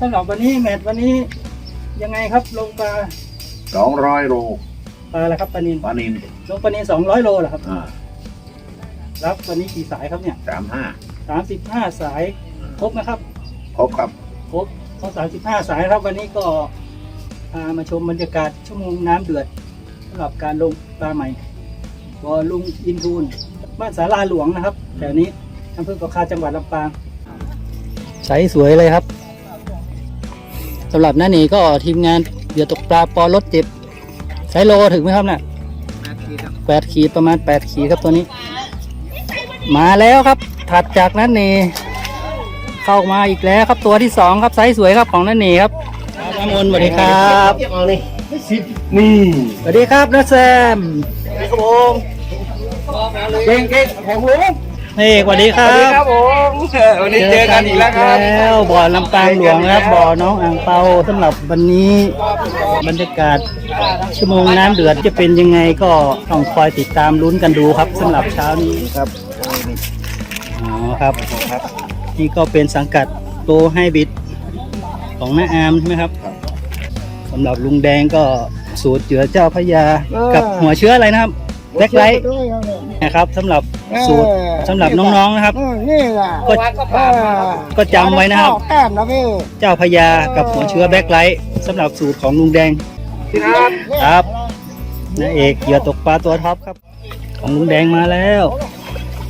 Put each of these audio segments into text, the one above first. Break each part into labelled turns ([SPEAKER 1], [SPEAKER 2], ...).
[SPEAKER 1] สำหรับวันนี้แมตช์วันนี้ยังไงครับลงปลา
[SPEAKER 2] สองร้อยโล
[SPEAKER 1] ปลาอะไรครับปลานิน
[SPEAKER 2] ปลานิน
[SPEAKER 1] ลงปลานินสองร้อยโลเหรอครับ
[SPEAKER 2] อ่า
[SPEAKER 1] รับวันนี้กี่สายครับเนี่ย
[SPEAKER 2] สามห้า
[SPEAKER 1] สามสิบห้าสายครบนะครับ
[SPEAKER 2] ครบครับ
[SPEAKER 1] ครบทั้งสามสิบห้าสายครับ วันนี้ก็พามาชมบรรยากาศชั่วโมงน้ำเดือดสำหรับการลงปลาใหม่บ่อลุงอินทูนบ้านสาราหลวงนะครับแถวนี้อำเภอเกาะคาจังหวัดลำปางใสสวยเลยครับ สำหรับน้าหนีก็ทีมงานเหยื่อตกปลาปอรถเจ็บไซโลถึงไหมครับน่ะแปดขีดประมาณแปดขีดครับตัวนี้ มาแล้วครับ ถัดจากนั้นนี่เข้ามาอีกแล้วครับตัวที่สองครับไซส์สวยครับของนันนี่ครับน้ำมนต์สวัสดีครับ
[SPEAKER 2] นี่
[SPEAKER 1] สวัสดีครับน้าแซม
[SPEAKER 2] ครับผมเก่งเก่งของลุง
[SPEAKER 1] นี่สวัสดีครับ
[SPEAKER 2] ครับผมวันนี้เจอกันอีกแล้วครับ
[SPEAKER 1] เจอกันอีกแล้วบ่อลำปางหลวงนะครับบ่อน้องอ่างเปาสำหรับวันนี้บรรยากาศชั่วโมงน้ำเดือดจะเป็นยังไงก็ต้องคอยติดตามลุ้นกันดูครับสำหรับเช้านี้
[SPEAKER 2] ครับ
[SPEAKER 1] อ๋อครับครับนี่ก็เป็นสังกัดโตไฮบิดของน้าอามใช่ไหมครับสำหรับลุงแดงก็สูตรเจือเจ้าพระยากับหัวเชื้ออะไรนะครับแบ็คไลท์ นะครับสำหรับ สูตรสำหรับน้องๆนะครับ
[SPEAKER 3] นี่แหละ
[SPEAKER 1] ก็ก็จำไว้นะครับ
[SPEAKER 3] แก้มนะพี่
[SPEAKER 1] เจ้าพญากับหัวเชื้อแบ็คไลท์สำหรับสูตรของลุงแดง
[SPEAKER 2] ครับ
[SPEAKER 1] ครับนาเอกเหยื่อตกปลาตัวท็อปครับ ของลุงแดงมาแล้ว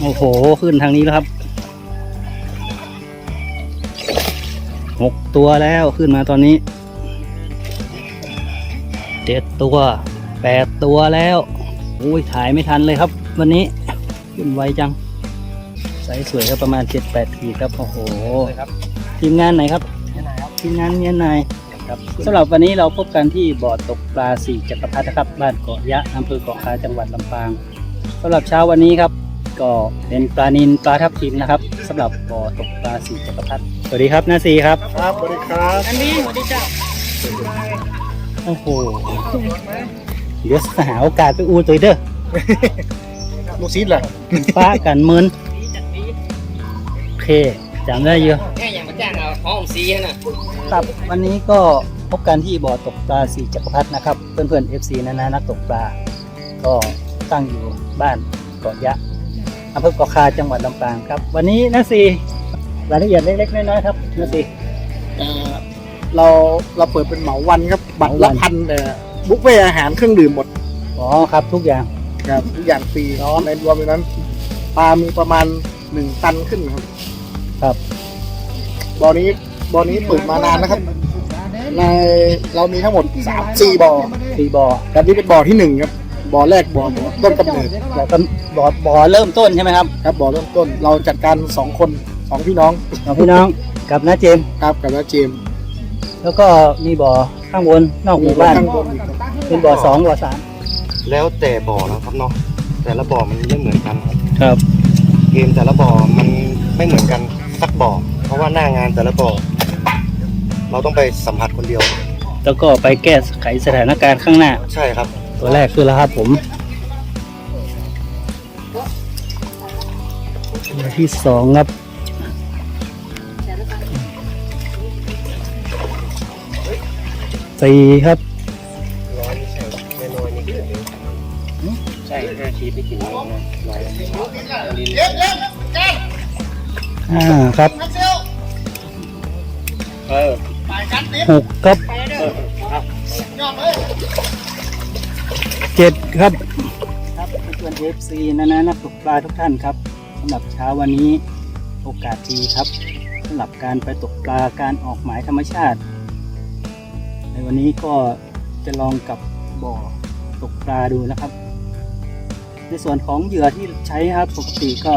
[SPEAKER 1] โอ้โห ขึ้นทางนี้แล้วครับหกตัวแล้วขึ้นมาตอนนี้เจ็ดตัวแปดตัวแล้วอุ้ยถ่ายไม่ทันเลยครับ วันนี้ ขึ้นไวจังไซส์สวยครับประมาณเจ็ดแปดขีดครับโอ้โหทีมงานไหนครับทีมงานเมียนายครับสำหรับวันนี้เราพบกันที่บ่อตกปลาสี่จักรพรรดินะครับบ้านเกาะยะอำเภอเกาะคาจังหวัดลำปางสำหรับเช้าวันนี้ครับ ก็เป็นปลานินปลาทับทิมนะครับสำหรับบ่อตกปลาสี่จักรพรรดิสวัสดีครับนาซีครับ
[SPEAKER 2] ครับสวัสดีครับ
[SPEAKER 1] อันนี้สวัสดีจ้าโอ้โหเดี๋ยวหาโอกาสไปอูตัวเด้อ
[SPEAKER 2] ลูกซีดเหรอ
[SPEAKER 1] ป้ากันเมินโอเคจำได้เยอะ
[SPEAKER 4] แค่อย่างมาจ้างเอาของผมซีน่ะ
[SPEAKER 1] ครับวันนี้ก็พบกันที่บ่อตกปลาสีจักรพรรดินะครับ เพื่อนเพื่อนๆ FC นานานักตกปลา ก็ตั้งอยู่บ้านเกาะยะอำเภอเกาะคาจังหวัดลำปางครับ วันนี้นาซีรายละเอียดเล็กๆน้อยๆครับนาซี
[SPEAKER 3] เอ่อเราเราเปิดเป็นเหมาวันครับบัตร
[SPEAKER 1] เหมาวั
[SPEAKER 3] ละ
[SPEAKER 1] น
[SPEAKER 3] พันแต่บุฟเฟ่อาหารเครื่องดื่มหมด
[SPEAKER 1] อ๋อครับทุกอย่าง
[SPEAKER 3] ครับทุกอย่างฟรีในรวมในนั้นปลามีประมาณหนึ่งตันขึ้นครับ
[SPEAKER 1] ครับ
[SPEAKER 3] บ่อนี้บ่อนี้เปิดมานานนะครับ ในเรามีทั้งหมดสามสี่บ่อ
[SPEAKER 1] ตีบ่อ
[SPEAKER 3] แต่นี่เป็นบ่อที่หนึ่งครับบ่อแรกบ่อต้นกำเนิด
[SPEAKER 1] บ่อกำบ่อบ่อเริ่มต้นใช่ไหมครับ
[SPEAKER 3] ครับบ่อเริ่มต้นเราจัดการสองคนสองพี่น้อง
[SPEAKER 1] ของพี่น้องกับน้าเจมส์
[SPEAKER 3] ครับกับน้าเจมส์
[SPEAKER 1] แล้วก็มีบ่อข้างบนนอกหมู่บ้าน
[SPEAKER 3] ข้างบนอีกครับ
[SPEAKER 1] เป็นบ่อสองบ่อสาม
[SPEAKER 5] แล้วแต่บ่อนะครับเนาะแต่ละบ่อมันไม่เหมือนกันครับ
[SPEAKER 1] ครับ
[SPEAKER 5] เกมแต่ละบ่อมันไม่เหมือนกันสักบ่อเพราะว่าหน้างานแต่ละบ่อเราต้องไปสัมผัสคนเดียว
[SPEAKER 1] แล้วก็ไปแก้ไขสถานการณ์ข้างหน้า
[SPEAKER 5] ใช่ครับ
[SPEAKER 1] ตัวแรกคือแล้วครับผม ตัวที่สองครับ สี่ครับ
[SPEAKER 5] อย
[SPEAKER 1] ห้าครับหกครับเจ็ดครับ ครับเพื่อนเอฟซีนะนะนักตกปลาทุกท่านครับสำหรับเช้าวันนี้โอกาสดีครับสำหรับการไปตกปลาการออกหมายธรรมชาติ ในวันนี้ก็จะลองกับบ่อตกปลาดูนะครับ ในส่วนของเหยื่อที่ใช้ครับปกติก็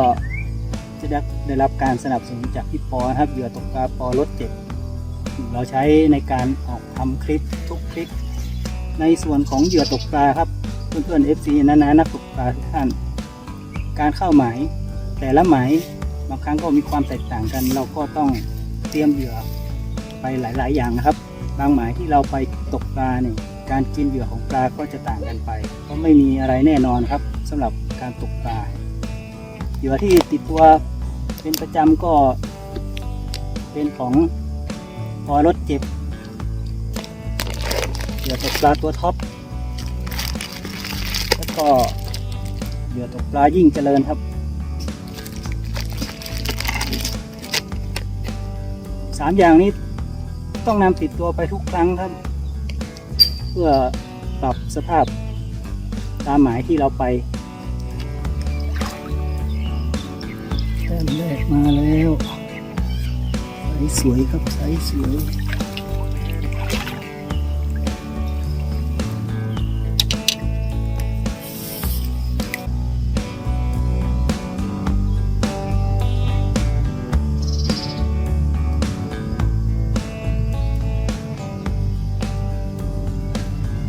[SPEAKER 1] จะได้ได้รับการสนับสนุนจากพี่ปอครับเหยื่อตกปลาปอรถเจ็บเราใช้ในการออกทำคลิปทุกคลิป ในส่วนของเหยื่อตกปลาครับเพื่อนๆ FC นะนะนักตกปลาทุกท่าน การเข้าหมาย แต่ละหมายบางครั้งก็มีความแตกต่างกัน เราก็ต้องเตรียมเหยื่อไปหลาย ๆ อย่างนะครับ บางหมายที่เราไปตกปลาเนี่ยการกินเหยื่อของปลาก็จะต่างกันไปเพราะไม่มีอะไรแน่นอนครับ สำหรับการตกปลาเหยื่อที่ติดตัวเป็นประจำก็เป็นของพอรถเจ็บเหยื่อตกปลาตัวท็อปแล้วก็เหยื่อตกปลายิ่งเจริญครับสามอย่างนี้ต้องนำติดตัวไปทุกครั้งครับ เพื่อปรับสภาพตามหมายที่เราไป แต้มแรกมาแล้วใสสวยครับใสสวย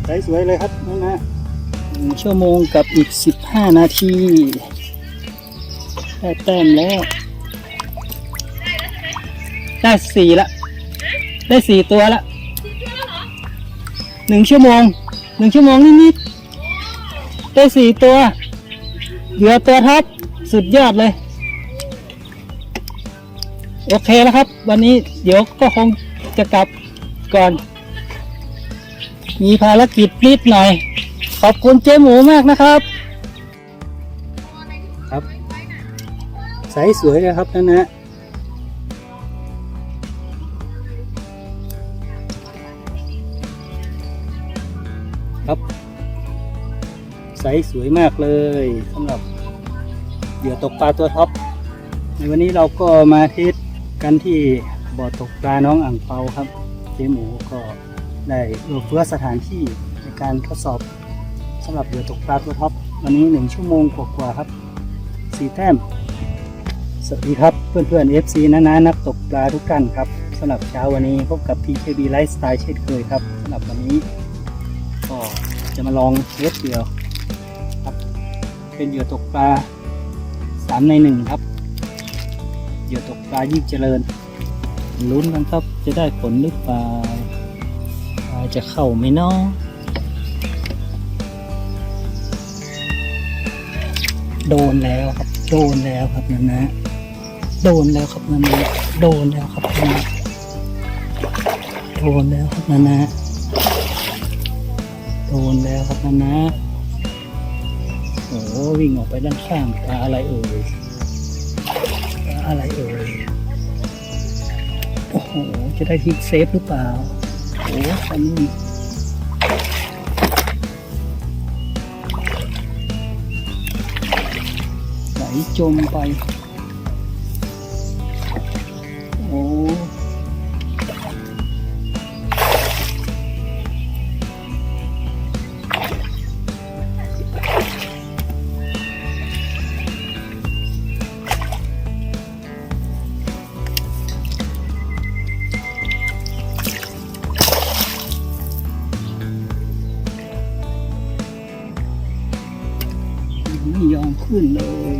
[SPEAKER 1] ใสสวยเลยครับนั่นะหนึ่งชั่วโมงกับอีกสิบห้านาที ได้แต้มแล้ว ได้สี่ละ ได้สี่ตัวละหนึ่งชั่วโมง หนึ่งชั่วโมงนิดๆได้สี่ตัว เหลือตัวท็อปสุดยอดเลย โอเคแล้วครับ วันนี้เดี๋ยวก็คงจะกลับก่อน มีภารกิจนิดหน่อย ขอบคุณเจ๊หมูมากนะครับครับ ใสสวยเลยครับนั่นนะครับ ใสสวยมากเลยสำหรับเหยื่อตกปลาตัวท็อปในวันนี้เราก็มาเทสกันที่บ่อตกปลาน้องอ่างเปาครับเจ๊หมูก็ได้เอื้อเฟื้อสถานที่ในการทดสอบสำหรับเหยื่อตกปลาตัวท็อปวันนี้หนึ่งชั่วโมงกว่าๆครับสี่แต้ม สวัสดีครับเพื่อนๆ FC นะนะนักตกปลาทุกท่านครับสำหรับเช้าวันนี้พบกับ PKB Lifestyle เช่นเคยครับสำหรับวันนี้ก็จะมาลองเทสเหยื่อครับเป็นเหยื่อตกปลาสามในหนึ่งครับเหยื่อตกปลายิ่งเจริญลุ้นกันครับจะได้ผลหรือเปล่าปลาจะเข้าไหมเนาะโดนแล้วครับ โดนแล้วครับนั่นนะ โดนแล้วครับนันนะโดนแล้วครับนันนะโดนแล้วครับนันนะโดนแล้วครับนันนะโอ้วิ่งออกไปด้านข้างปลาอะไรเอ่ยปลาอะไรเอ่ยโอ้โหจะได้ทิกเซฟหรือเปล่าโอ้คันนี้ไหลจมไป ขึ้นเลย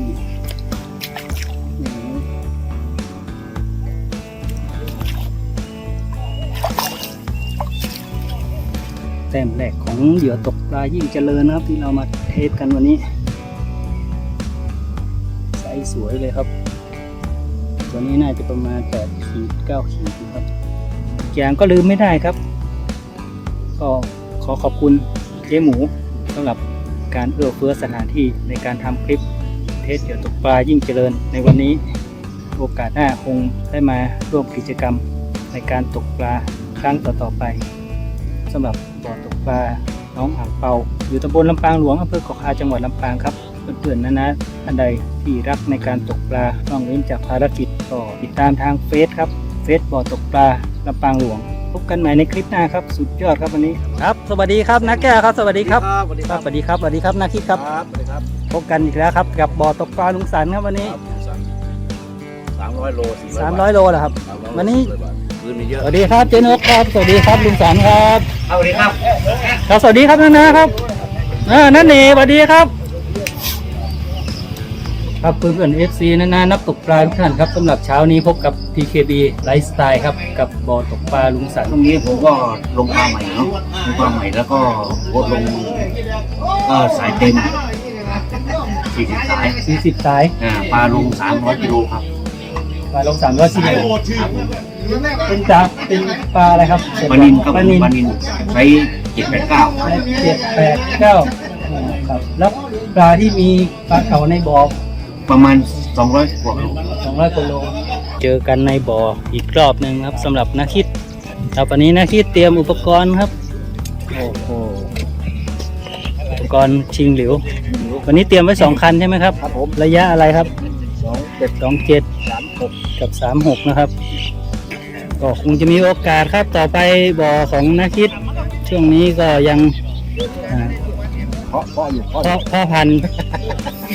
[SPEAKER 1] แต้มแรกของเหยื่อตกปลายิ่งเจริญนะครับ ที่เรามาเทสกันวันนี้ไซส์สวยเลยครับ ตัวนี้น่าจะประมาณ8ขีด9ขีดครับอีกอย่างก็ลืมไม่ได้ครับ ก็ขอขอบคุณเจ๊หมูสำหรับ การเอื้อเฟื้อสถานที่ในการทำคลิปเทสเหยื่อตกปลายิ่งเจริญ ในวันนี้โอกาสหน้าคงได้มาร่วมกิจกรรมในการตกปลาครั้งต่อๆไปสำหรับบ่อตกปลาน้องอ่างเปา อยู่ตำบลลำปางหลวงอำเภอเกาะคาจังหวัดลำปางครับเพื่อนๆนะนะท่านใดที่รักในการตกปลาต้องเว้นจากภารกิจก็ติดตามทางเฟซครับเฟซบ่อตกปลาลำปางหลวง พบกันใหม่ในคลิปหน้าครับ สุดยอดครับวันนี้ ครับสวัสดีครับนักแก้วครับ สวัสดีครับ
[SPEAKER 3] สวัสดี
[SPEAKER 1] ค
[SPEAKER 3] ค
[SPEAKER 1] รั
[SPEAKER 3] รั
[SPEAKER 1] บบสวัสดีครับสวัสดีครับนักคิดครับ
[SPEAKER 3] ครับ สวัสดีครับ
[SPEAKER 1] พบกันอีกแล้วครับ กับบ่อตกปลาลุงสันครับวันนี้
[SPEAKER 3] สามร้อยโลสี่
[SPEAKER 1] 300โลเหรอครับ วันนี้
[SPEAKER 3] คืนมีเยอะ
[SPEAKER 1] สวัสดีครับเจนกครับ สวัสดีครับลุงสันครับ
[SPEAKER 3] สวัสดีครับ
[SPEAKER 1] ครับสวัสดีครับนานาครับอ่านั่นเองสวัสดีครับ ครับเพื่อนๆ FC นานานักตกปลาทุกท่านครับสำหรับเช้านี้พบกับ PKB Lifestyle ครับ กับบ่อตกปลาลุงสัน
[SPEAKER 2] ตรงนี้ผมก็ลงปลาใหม่เนาะลงปลาใหม่แล้วก็โคตรลงก็สายเต็มสี่สิบสาย
[SPEAKER 1] 40สาย
[SPEAKER 2] อ่าปลาลงสามร้อยกิโลครับ
[SPEAKER 1] ปลาลงสามร้อยสี่เป็นจ้าเป็นปลาอะไรครับ
[SPEAKER 2] ปลานินครับ
[SPEAKER 1] ปลานิน
[SPEAKER 2] ปลานินใช้เจ็ดแปดเก้า
[SPEAKER 1] เจ็ดแปดเก้าครับแล้วปลาที่มีปลาเขาในบ่อ
[SPEAKER 2] ประมาณสองร้อยกว่าโล
[SPEAKER 1] สองร้อยกิโลเจอกันในบ่ออีกรอบหนึ่งครับสำหรับนักคิดครับวันนี้นักคิดเตรียมอุปกรณ์ครับโอ้โหอุปกรณ์ชิงหลิว วันนี้เตรียมไว้สองคันใช่ไหมครับ
[SPEAKER 3] ครับผม
[SPEAKER 1] ระยะอะไรครับ
[SPEAKER 3] สองเจ็ด
[SPEAKER 1] สองเจ็ด
[SPEAKER 3] สามหก
[SPEAKER 1] กับสามหกนะครับ ก็คงจะมีโอกาสครับต่อไปบ่อของนักคิด ช่วงนี้ก็ยังอ่า
[SPEAKER 3] เพาะเพาะอยู่เพาะอ
[SPEAKER 1] พ่อยู่พ่อพันธุ์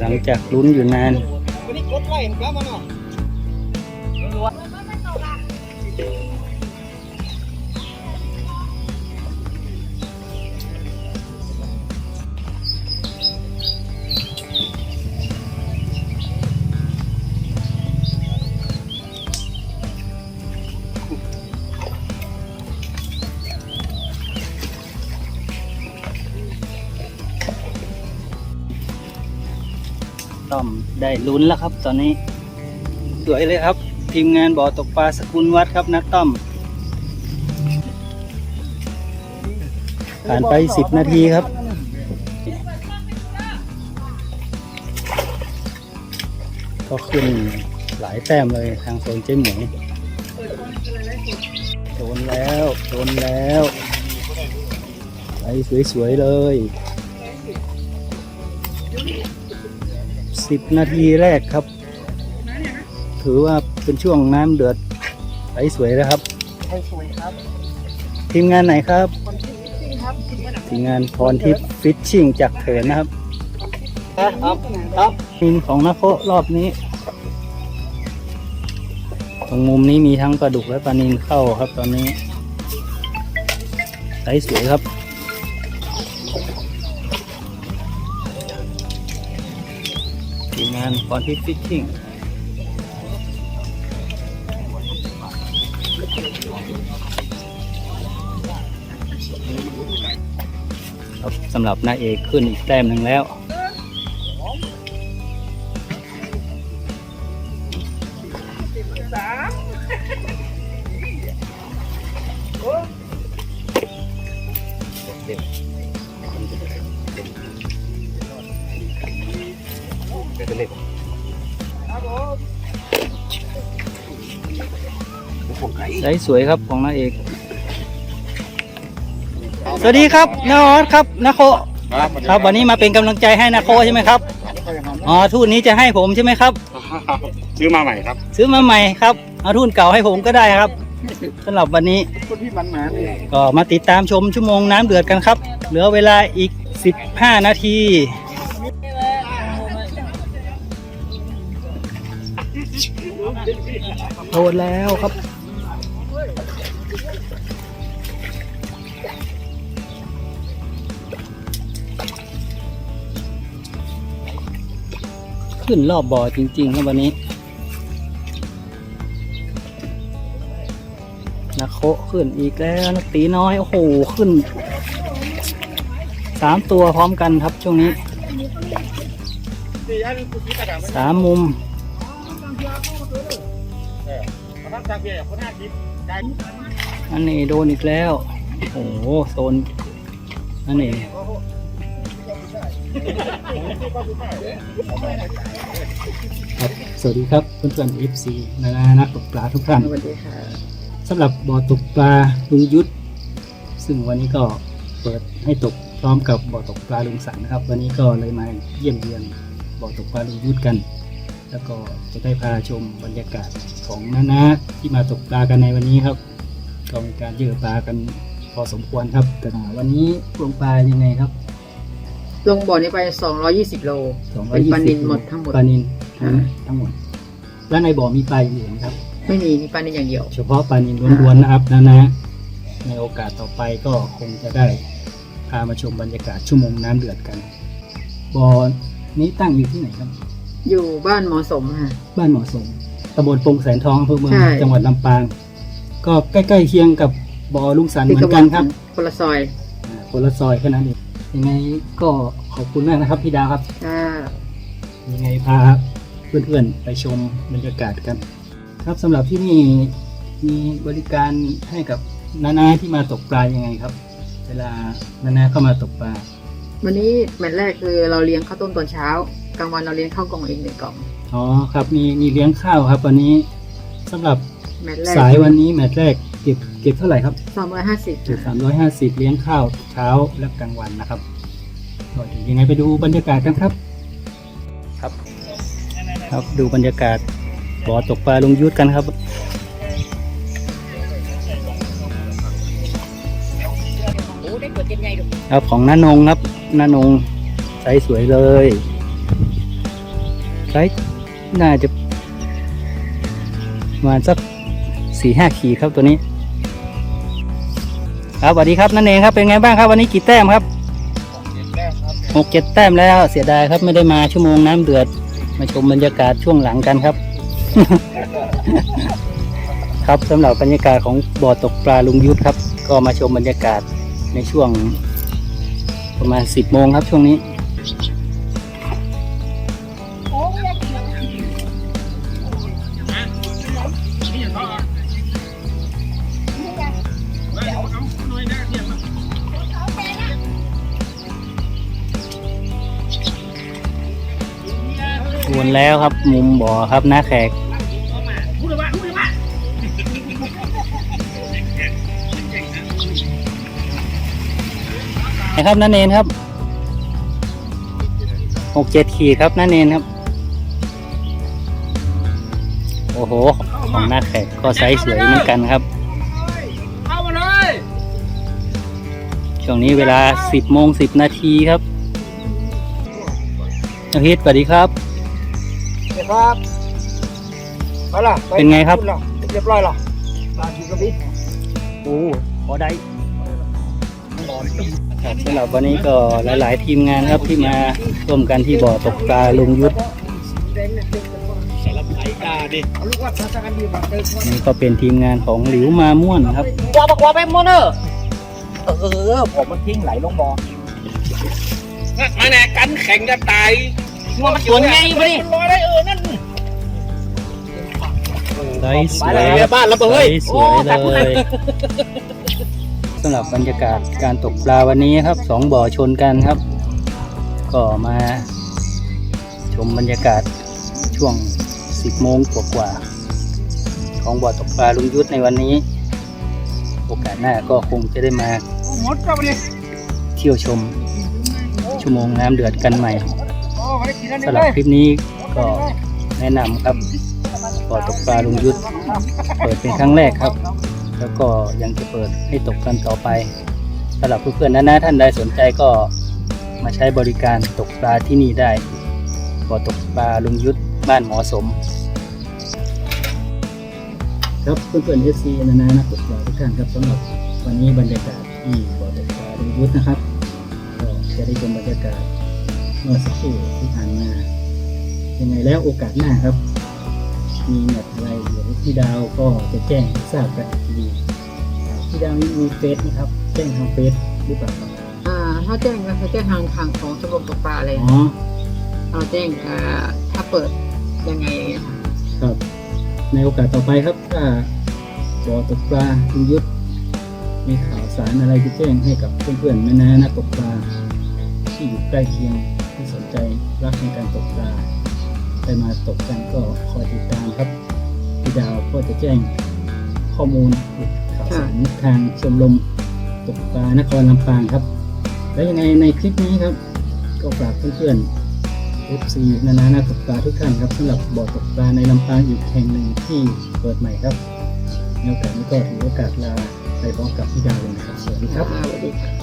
[SPEAKER 1] หลังจากลุ้นอยู่นานต้อม ได้ลุ้นแล้วครับตอนนี้ สวยเลยครับ ทีมงานบ่อตกปลาสกุลวัดครับนักต้อม ผ่านไปสิบนาทีครับ ก็ขึ้นหลายแต้มเลยทางโซนเจ๊หมวยโดนแล้ว โดนแล้วไปสวยๆเลย สิบนาทีแรกครับ ถือว่าเป็นช่วงน้ำเดือดใสสวยแล้วครับ
[SPEAKER 3] สวยครับ
[SPEAKER 1] ทีมงานไหนครับทีมงานพรทิพย์ฟิชชิ่งจากเถินนะครับ
[SPEAKER 3] ครับครับ
[SPEAKER 1] ทีมของนักโครอบนี้ ตรงมุมนี้มีทั้งปลาดุกและปลานิลเข้าครับตอนนี้ใสสวยครับ ก่อนที่ฟิชชิ่งสำหรับนายเอกขึ้นอีกแต้มหนึ่งแล้ว สวยครับของนายเอก สวัสดีครับนาออสครับนาโค
[SPEAKER 3] ครับ
[SPEAKER 1] ครับวันนี้มาเป็นกำลังใจให้นาโคใช่ไหมครับอ๋อทุนนี้จะให้ผมใช่ไหมครับ
[SPEAKER 3] ซื้อมาใหม่ครับ
[SPEAKER 1] ซื้อมาใหม่ครับเอาทุนเก่าให้ผมก็ได้ครับสำหรับวันนี้
[SPEAKER 3] คนที่มันมาเนี่ย
[SPEAKER 1] ก็มาติดตามชมชั่วโมงน้ำเดือดกันครับ เหลือเวลาอีก 15 นาที โดนแล้วครับ ขึ้นรอบบ่อจริง ๆ ครับวันนี้นักโคขึ้นอีกแล้วนักตีน้อย โอ้โห ขึ้นสามตัวพร้อมกันครับช่วงนี้สามมุมอันนี้โดนอีกแล้ว โอ้โหโซนอันนี้ ครับสวัสดีครับเพื่อนๆ FC นานานักตกปลาทุกท่าน
[SPEAKER 6] สวัสดีค่ะ
[SPEAKER 1] สำหรับบ่อตกปลาลุงยุทธซึ่งวันนี้ก็เปิดให้ตกพร้อมกับบ่อตกปลาลุงสันนะครับ วันนี้ก็เลยมาเยี่ยมเยียนบ่อตกปลาลุงยุทธกัน แล้วก็จะได้พาชมบรรยากาศของน้านาที่มาตกปลากันในวันนี้ครับก็มีการเยอะปลากันพอสมควรครับ แต่วันนี้ลงปลายังไงครับ
[SPEAKER 6] ลงบ่อนี้ไป 220 โลเป็นปลานิลหมดทั้งหมด
[SPEAKER 1] ปลานิน
[SPEAKER 6] อ่า
[SPEAKER 1] ทั้งหมด แล้วในบ่อมีปลาอย่างอื่นไหมครับ
[SPEAKER 6] ไม่มีมีปลานิลอย่างเดียว
[SPEAKER 1] เฉพาะปลานินล้วนๆนะครับนะนะ ในโอกาสต่อไปก็คงจะได้พามาชมบรรยากาศชั่วโมงน้ำเดือดกันบ่อนี้ตั้งอยู่ที่ไหนครับ
[SPEAKER 6] อยู่บ้านหมอสมค่ะ
[SPEAKER 1] บ้านเหมาะสมตำบลปงแสนทองอำเภอเมือง
[SPEAKER 6] ใช่
[SPEAKER 1] จังหวัดลำปาง ก็ใกล้ๆเคียงกับบ่อลุงสันเหมือนกันครับ
[SPEAKER 6] คนละซอย
[SPEAKER 1] อ่าคนละซอยแค่นั้นเอง ยังไงก็ขอบคุณมากนะครับพี่ดาวครับ
[SPEAKER 6] ค่ะ
[SPEAKER 1] ยังไงพาเพื่อนๆไปชมบรรยากาศกัน ครับสำหรับที่นี่มีบริการให้กับนานาที่มาตกปลายังไงครับ เวลานานาเข้ามาตกปลา
[SPEAKER 6] วันนี้แมตช์แรกคือเราเลี้ยงข้าวต้มตอนเช้ากลางวันเราเลี้ยงข้าวกล่องเองหนึ่งกล่อง
[SPEAKER 1] อ๋อครับมีมีเลี้ยงข้าวครับ วันนี้สำหรับ
[SPEAKER 6] แมตช์แรก
[SPEAKER 1] สายวันนี้แมตช์แรกเก็บเก็บเท่าไหร่ครับ
[SPEAKER 6] สามร้อยห้าสิบ
[SPEAKER 1] เก็บสามร้อยห้าสิบเลี้ยงข้าวเช้าและกลางวันนะครับก็เดี๋ยวยังไงไปดูบรรยากาศกันครับ ครับ ครับดูบรรยากาศบ่อตกปลาลุงยุทธกันครับครับของน้านงครับน้านงไซส์สวยเลยไซส์น่าจะประมาณสักสี่ห้าขีดครับตัวนี้ ครับสวัสดีครับนั่นเองครับเป็นไงบ้างครับวันนี้กี่แต้มครับหกเจ็ดแต้มแล้วเสียดายครับไม่ได้มาชั่วโมงน้ำเดือด มาชมบรรยากาศช่วงหลังกันครับ ครับสำหรับบรรยากาศของบ่อตกปลาลุงยุทธครับ ก็มาชมบรรยากาศในช่วง ประมาณสิบโมงครับช่วงนี้ วนแล้วครับ มุมบ่อครับหน้าแขกนะครับนั่นเองครับหกเจ็ดขีดครับนั่นเองครับ โอ้โห ของหน้าแขกก็ไซส์สวยเหมือนกันครับ
[SPEAKER 4] เข้ามาเลย
[SPEAKER 1] ช่วงนี้เวลาสิบโมงสิบนาทีครับน้องฮิตสวัสดีครับ
[SPEAKER 3] ครับไปล่ะ
[SPEAKER 1] เป็นไงครับ
[SPEAKER 3] เรียบร้อยหรอปลาอยู่กระบี่
[SPEAKER 1] โอ้พอได้ครับสำหรับวันนี้ก็หลาย ๆ ทีมงานครับที่มาร่วมกันที่บ่อตกปลาลุงยุทธนี่ก็เป็นทีมงานของหลิวมาม่วนครับ
[SPEAKER 2] กว่าบอกว่าไปหมดเนอะเออผมมันทิ้งไหลลงบ่อ
[SPEAKER 4] มาแน่กันแข่งจะตายว่ามันตัวไงมาดิ
[SPEAKER 2] ลอย ได้เออนั่น
[SPEAKER 1] ไซส์สวย
[SPEAKER 2] ไปบ้านแล้วเบ้ย
[SPEAKER 1] ไซส์สวยเลย สำหรับบรรยากาศการตกปลาวันนี้ครับสองบ่อชนกันครับ ก็มาชมบรรยากาศช่วง 10 โมงกว่าๆของบ่อตกปลาลุงยุทธในวันนี้ โอกาสหน้าก็คงจะได้มา
[SPEAKER 3] หมดก็ไปดิ
[SPEAKER 1] เที่ยวชม ชั่วโมงน้ำเดือดกันใหม่
[SPEAKER 3] โอ้ไม่ได้กินอันนี้
[SPEAKER 1] สำห
[SPEAKER 3] เล
[SPEAKER 1] รับ
[SPEAKER 3] ย
[SPEAKER 1] คลิปนี้ก็แนะนำครับ บ่อตกปลาลุงยุทธเปิดเป็นครั้งแรกครับ แล้วก็ยังจะเปิดให้ตกกันต่อไปสำหรับเพื่อนๆนะนะท่านใดสนใจก็มาใช้บริการตกปลาที่นี่ได้บ่อตกปลาลุงยุทธบ้านหมอสม ครับเพื่อนๆเอซีนะนะนักตกปลาทุกท่านครับสำหรับวันนี้บรรยากาศที่บ่อตกปลาลุงยุทธนะครับก็จะได้ชมบรรยากาศเมื่อสักครู่ที่ผ่านมายังไงแล้วโอกาสหน้าครับ มีแมตช์อะไรเดี๋ยวพี่ดาวก็จะแจ้งให้ทราบกันอีกทีพี่ดาวมีเฟซไหมครับ แจ้งทางเฟซหรือเปล่าครับ
[SPEAKER 6] อ่าถ้าแจ้งก็คือแจ้งทางทางของชมรมตกปลาอะไร
[SPEAKER 1] อ๋อ
[SPEAKER 6] เราแจ้งอ่าถ้าเปิดยังไงอย่างเงี้ยค่ะ
[SPEAKER 1] ครับ ในโอกาสต่อไปครับถ้าบ่อตกปลาคุณยุทธมีข่าวสารอะไรจะแจ้งให้กับเพื่อนๆแม่นานักตกปลาที่อยู่ใกล้เคียงที่สนใจรักในการตกปลา ได้มาตกกันก็คอยติดตามครับพี่ดาวก็จะแจ้งข้อมูลข่าวสารทางชมรมตกปลานครลำปางครับ และยังไงในคลิปนี้ครับ ก็ฝากเพื่อนๆ FC นานานาตกปลาทุกท่านครับสำหรับบ่อตกปลาในลำปางอีกแห่งหนึ่งที่เปิดใหม่ครับในโอกาสนี้ก็ถือโอกาสลาไปพร้อมกับพี่ดาวเลยนะครับสวัสดีครับ
[SPEAKER 6] อ่าสวัสดีค่ะ